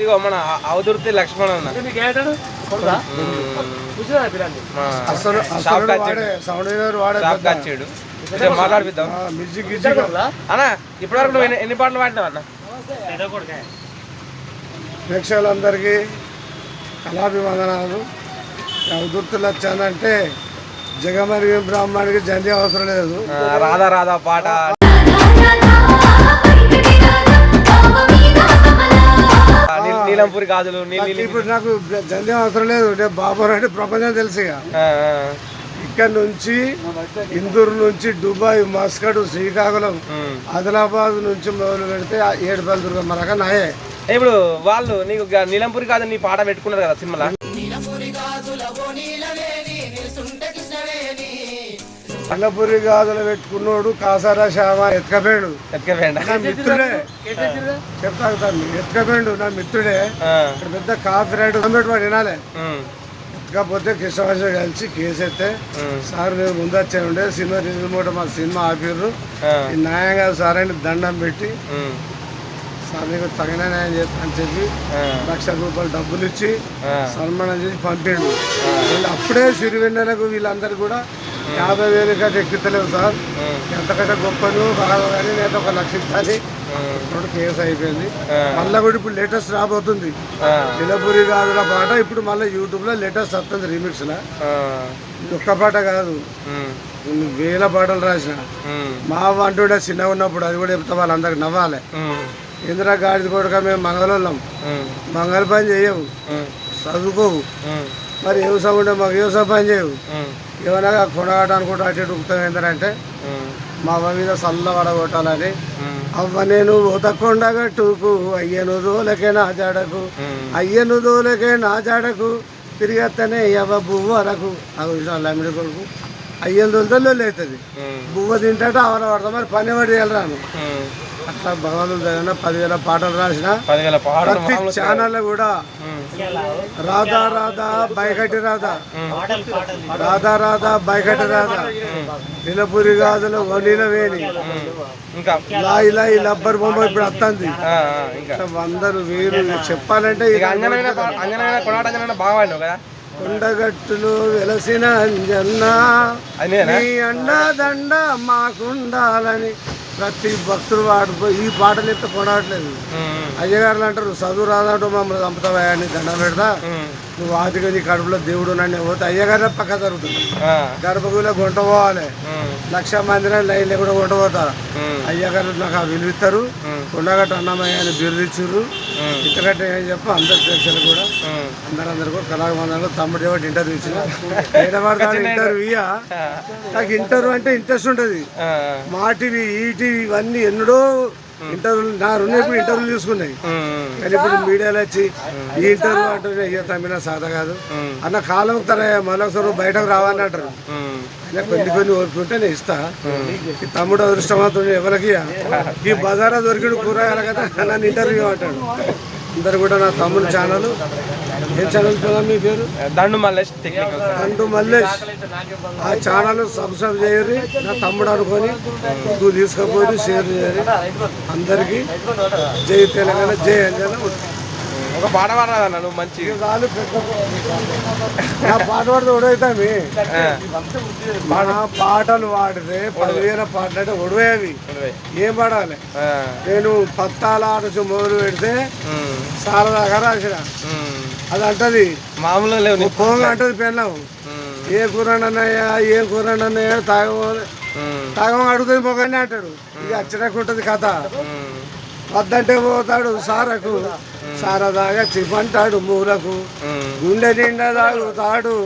ఇగో మన అవదుర్తి లక్ష్మణ అన్న. మీకు ఏమంటాడు కొడుకా? కూర్చున్నా పిల్లని మా అసలు షాప్ అసలు కచ్చాడు. వాడే సౌండ్ వేరు వాడే షాప్ పెద్ద. కచ్చాడు. కొంచెం మాట్లాడిపిద్దాం. ఆ, మ్యూజిక్ ఇద్దరు గిజ్జిక్ కొడుకులా? అన్న ఇప్పటివరకు నువ్వు ఎన్ని- పాటలు పాడినావు అన్న. ప్రేక్షకులందరికీ కళాభివందనాలు. ఉదుర్తులు వచ్చానంటే జగమరి బ్రాహ్మణికి జంధ్య అవసరం లేదు. రాధా రాధా పాట నీలంపూరి గాజులు ఇప్పుడు నాకు జంధ్యం అవసరం లేదు. నేను బాబు అంటే ప్రపంచం తెలుసు ఇక ఇక్కడ నుంచి ఇందూరు నుంచి దుబాయ్ మస్కట్ శ్రీకాకుళం ఆదిలాబాద్ నుంచి మొదలు పెడితే ఆ ఏడుపల్లి దుర్గమ్మ రకం నాయే. ఇప్పుడు వాళ్ళు నీకు నీలంపూరి గాజులు నీ పాట పెట్టుకున్నారు కదా సినిమాలో? అల్లపురి గాజులు పెట్టుకున్నోడు కాసారా శ్యామ ఎత్తుకపోయాడు. ఎత్తుకపోయిండా? నా మిత్రుడే? చెప్తాను ఎత్తుకపోయాడు నా మిత్రుడే. ఇక్కడ పెద్ద కాఫీ రైడ్ వాడు వినాలే. ఉమ్, ఎత్తుకపోతే కృష్ణవాస కలిసి కేసు ఎత్తే సార్ మీరు ముందు వచ్చే ఉండే సినిమా రిలీజ్ మూట మా సినిమా ఆపిర్రు. ఈ న్యాయం కాదు సార్ అని దండం పెట్టి సార్ మీకు తగిన న్యాయం చేస్తా అని చెప్పి లక్ష రూపాయలు డబ్బులు ఇచ్చి సన్మానం చేసి పంపిండు. వీళ్ళు అప్పుడే సిరివెన్నెలకు వీళ్ళందరూ కూడా యాభై వేలు కంటే ఎక్కుతలేవు సార్. ఎంతకంటే గొప్పను బాగా కానీ నేను ఒక లక్ష ఇస్తాను. ఇప్పుడు కేసు అయిపోయింది. మళ్ళీ కూడా ఇప్పుడు లేటెస్ట్ రాబోతుంది. ఆ, నిలపురి గాజుల పాట ఇప్పుడు మళ్ళీ యూట్యూబ్లో లేటెస్ట్ వస్తుంది రీమిక్స్లో. ఆ, ఇది ఒక్క పాట కాదు. వేల పాటలు రాసిన. మా అంటుండే చిన్నగా ఉన్నప్పుడు అది కూడా చెప్తా వాళ్ళందరికి నవ్వాలి. ఇందిరా గాడిద కొడుక మేము మంగళం ఉమ్, మంగళ పని చేయవు. చదువుకోవు. మరి వ్యవసాయం ఉంటే మాకు వ్యవసాయ పని చేయవు. ఏమైనా కొనగాట అనుకుంటా అటు ఏంటంటే మా అవ్వ మీద చల్ల పడగొట్టాలని ఉమ్, అవ్వ నేను ఓతకొండగట్టుకు అయ్యను దోలకే నా జాడకు. అయ్యను దోలకే నా జాడకు తిరిగేస్తేనే అవ్వ బువ్వ అనకు ఆ విషయం లమ్మిడి కొడుకు. అయ్యను దొలితల్లో అవుతుంది. బువ్వ తింటే ఆవన పడతాం మరి పని పడి రాను? ఉమ్. అట్లా భగవంతుడు దగ్గర పదివేల పాటలు రాసిన ప్రతి ఛానల్ కూడా రాధా రాధా బైకటి రాధా. రాధా రాధా బైకటి రాధా. నిలపురి గాజులు వలీల వేణి. ఇంకా లాయి లాయి లబ్బర్ బొమ్మ ఇప్పుడు వస్తుంది వందలు వేలు ఇక. చెప్పాలంటే బాగా కదా? కొండగట్టులు వెలసిన అంజన్న నీ అండదండ మాకుండాలని. ప్రతి భక్తుడు వాడు ఈ పాటలు ఎత్త కొనట్లేదు అయ్యగారులు అంటారు చదువు రాదంటూ మమ్మల్ని చంపుతావా అని దండం పెడతా. నువ్వు నీ కడుపులో దేవుడు నన్ను పోతే అయ్యగారు పక్క జరుగుతుంది. గర్భగుడిలో గుంట పోవాలి. లక్ష మందిని లైన్ కూడా గుంట పోతారు. అయ్యగారు నాకు విలువిస్తారు కొండగట్ట అన్నమయ్య అని బిరుదిచ్చారు ఇంతకంటే ఏం చెప్ప అందరి ప్రేక్షకులు కూడా. ఉమ్. అందరందరూ కూడా కళాభిమానాలు తమ్ముడు ఒకటి ఇంటర్వ్యూ ఇచ్చిన. ఇంటర్వ్యూ. నాకు ఇంటర్వ్యూ అంటే ఇంట్రెస్ట్ ఉంటుంది. ఆ, మా టీవీ ఈ టీవీ ఇవన్నీ ఎన్నడో ఇంటర్వ్యూలు నా రెండు ఇప్పుడు ఇంటర్వ్యూలు తీసుకున్నాయి. ఉమ్, కానీ ఇప్పుడు మీడియాలో వచ్చి ఈ ఇంటర్వ్యూ అంటే ఇక తమ్మిన సాధ కాదు. అన్న కాలం తన మళ్ళొకసారి బయటకు రావాలని అంటారు అయినా కొన్ని కొన్ని ఓపుకుంటే నేను ఇస్తా. ఈ తమ్ముడు అదృష్టవంతుడు ఎవరికి ఈ బజారా దొరికిన కూరగాయల కదా నన్ను ఇంటర్వ్యూ అంటాడు. అందరు కూడా నా తమ్ముడు ఛానల్. ఏం ఛానల్ కదా మీ పేరు? దండు మల్లేష్ టెక్నికల్ అంటూ మల్లేష్. ఆ ఛానల్ సబ్స్క్రైబ్ చేయరు నా తమ్ముడు అనుకొని నువ్వు తీసుకపోయి షేర్ చేయరు అందరికీ జై తెలంగాణ జై అంజన ఒక పాట పాడరాదన్న నువ్వు మంచి చాలు పాట పాడితే ఒడవుతామి? మన పాటలు పాడితే పదివేల పాటలు అంటే ఒడవేవి. ఏం పాడాలి? నేను పత్తాల ఆట మొదలు పెడితే సారదాగా రాసిన. అది అంటది. మామూలు లేవు పోంగ అంటది ఉమ్, ఏ కూరండి అన్నయ్య ఏం కూరండి అన్నయ్య తాగ అడుగుతుంది మొగని అంటాడు. ఇక అచ్చడానికి ఉంటుంది కథ. వద్దంటే పోతాడు సారకు. సారదాగా చిపంటాడు మూలకు. గుండె నిండా తాగుతాడు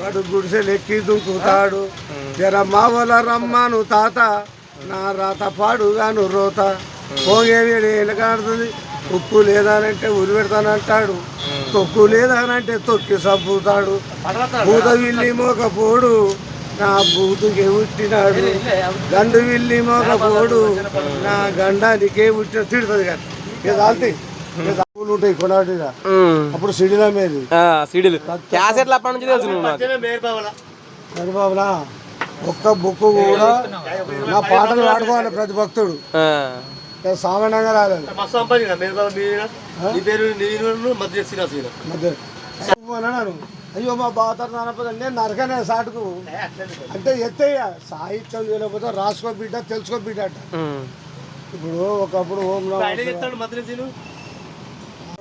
వాడు గుడిసెలు ఎక్కి దుంకుతాడు. జర మావల రమ్మను తాత. నా రాత పాడుగాను రోత. పోగేవి ఎలకాడుతుంది ఉప్పు లేదానంటే ఉరి పెడతానంటాడు. తొక్కు లేదానంటే తొక్కి సబ్బుతాడు. భూత విల్లి మోకపోడు నా బూతుకే పుట్టినాడు గండు విల్లి మోకపోడు నా గండానికి పుట్టిన తిడుతుంది కదా ఇక ఉంటాయి. అప్పుడు సిడిలో మీద ఆ, సీడీలు. క్యాసెట్లు అప్పటి నుంచి తెలుసు హరిబాబునా ఒక్క బుక్ కూడా నా పాటలు పాడుకోవాలి ప్రతి భక్తుడు. సామాన్యంగా రాలేదు. అన్నాను అయ్యో మా బాతారు నానపద నేను నరకనే సాటుకు. అంటే ఎత్తయ్య. సాహిత్యం తెలియకపోతే రాసుకో బిడ్డ తెలుసుకో బిడ్డ ఇప్పుడు ఒకప్పుడు ఓం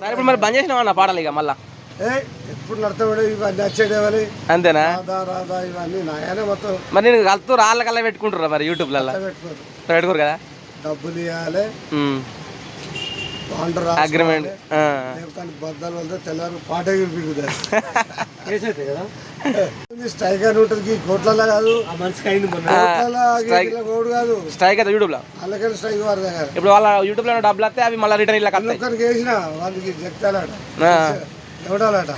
సరే ఇప్పుడు మరి బంద్ చేసినావు అన్న పాటలు ఇక మళ్ళా? ఏ ఎప్పుడు నడతాడు ఇవన్నీ వచ్చేదేవని అంతేనా? రాధా రాధా ఇవన్నీ నాయనే మొత్తం. మరి నేను కలుతూ రాళ్ళ కల్లా పెట్టుకుంటారా మరి యూట్యూబ్లలో పెట్టుకోరు. పెట్టుకోరు కదా? డబ్బులు ఇవ్వాలి బాండ్ అగ్రిమెంట్ లేకపోతే బద్దలు వెళ్తే తెల్లారు పాట వేసైతే కదా? స్ట్రైక్ అని ఉంటుంది కోట్లలో కాదు. కోడు కాదు స్ట్రైక్ అయితే యూట్యూబ్లో? అలాగే స్ట్రైక్ వారి దగ్గర. ఇప్పుడు వాళ్ళ యూట్యూబ్లో డబ్బులు వస్తే అవి మళ్ళీ రిటర్న్ ఇలా ఒక్కరికి వేసిన వాళ్ళకి చెప్తాడట ఆ, ఎవడాలట?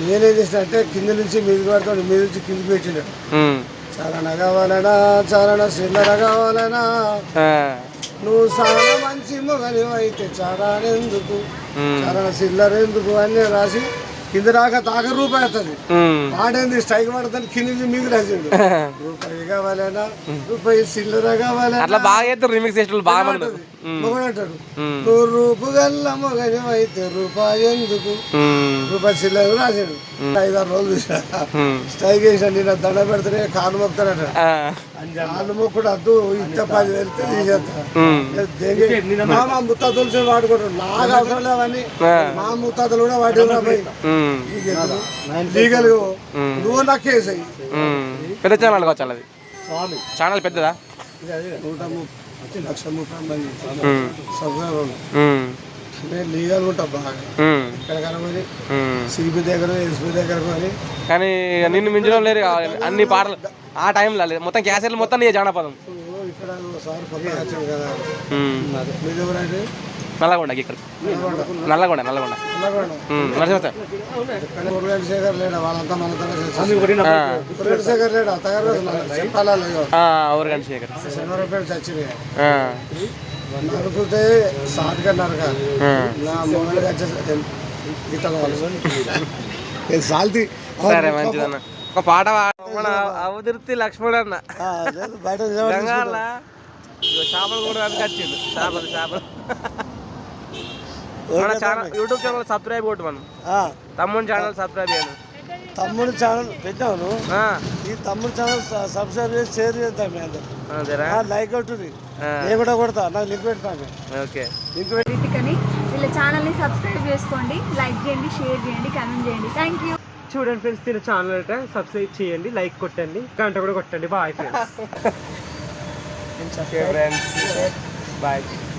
నేనేం చేసిన అంటే కింద నుంచి మీదకి పడతాడు మీద నుంచి కిందికి పెట్టినాడు ఉమ్, చారణ కావాలనా చారణ చిల్లర కావాలనా? ఆ, నువ్వు చాలా మంచి మొగని అయితే చారానెందుకు ఉమ్, చారణ చిల్లర ఎందుకు అని రాసి కింద రాక తాక రూపాయి అవుతుంది. వాడేంది? స్ట్రైక్ పడుతుంది కింద మీకు రాసిండు. రూపాయి కావాలనా రూపాయి చిల్లర కావాలనా అట్లా బాగా రిమిక్స్ చేసిన బాగా మొగడు అంటాడు నువ్వు రూపు గల్ల మొగని అయితే రూపాయి ఎందుకు? రూపాయి చిల్లర రాసాడు ఐదారు రోజులు చూసా స్ట్రైక్ చేసాడు నేను దండ పెడితేనే కాలు మొక్కుతాడట. కాలు మొక్కుడు అద్దు ఇంత పది వెళ్తే తీసేస్తా? మా మా ముత్తాతలు వాడుకుంటారు. నాకు అవసరం లేవని మా ముత్తాతలు కూడా వాడి ఉమ్, లీగల్ నువ్వు నాకు కేసు. పెద్ద ఛానల్ కావచ్చు ఛానల్ పెద్దదా? నూట ముప్పై లక్ష ముప్పై మంది ఉమ్, నేను లీగల్ ఉంటా బాగా. సిబి దగ్గర ఎస్పీ దగ్గర కొని కానీ నిన్ను మించడం లేరు. అన్ని పాటలు ఆ టైంలో లేదు. మొత్తం క్యాసెట్లు మొత్తం నీ జానపదం. ఇక్కడ కొత్తగా వచ్చాడు కదా. ఎవరంటే నల్లగొండ ఇక్కడ. నల్లగొండ నల్లగొండ. నరసింహ సార్ ఊరగంట శేఖర్ నరుకుతే సాటుగా నరక ఆ. నా మొబైల్ వచ్చే గీత కావాలి సాల్తీ సరే మంచిదన్న. ఒక పాట మన లక్ష్మణ్ అన్న. బయట చేపలు కూడా వచ్చిండు. చేపలు చేపలు. మన ఛానల్ యూట్యూబ్ ఛానల్ సబ్స్క్రైబ్ కొట్టు మనం. ఆ, తమ్ముని ఛానల్ సబ్స్క్రైబ్ చేయను తమ్ముడు ఛానల్ పెట్టాను ఆ, ఈ తమ్ముడు ఛానల్ సబ్స్క్రైబ్ చేసి షేర్ చేస్తాం మీ అందరు లైక్ కొట్టుది ఆ, నేను కూడా కొడతా. నాకు లింక్ పెడతాను ఓకే. లింక్ పెట్టి. వీళ్ళ ఛానల్ని సబ్స్క్రైబ్ చేసుకోండి లైక్ చేయండి షేర్ చేయండి కామెంట్ చేయండి. థ్యాంక్ యూ చూడండి ఫ్రెండ్స్ తిన ఛానల్ అంటే సబ్స్క్రైబ్ చేయండి లైక్ కొట్టండి గంట కూడా కొట్టండి. Bye friends friends bye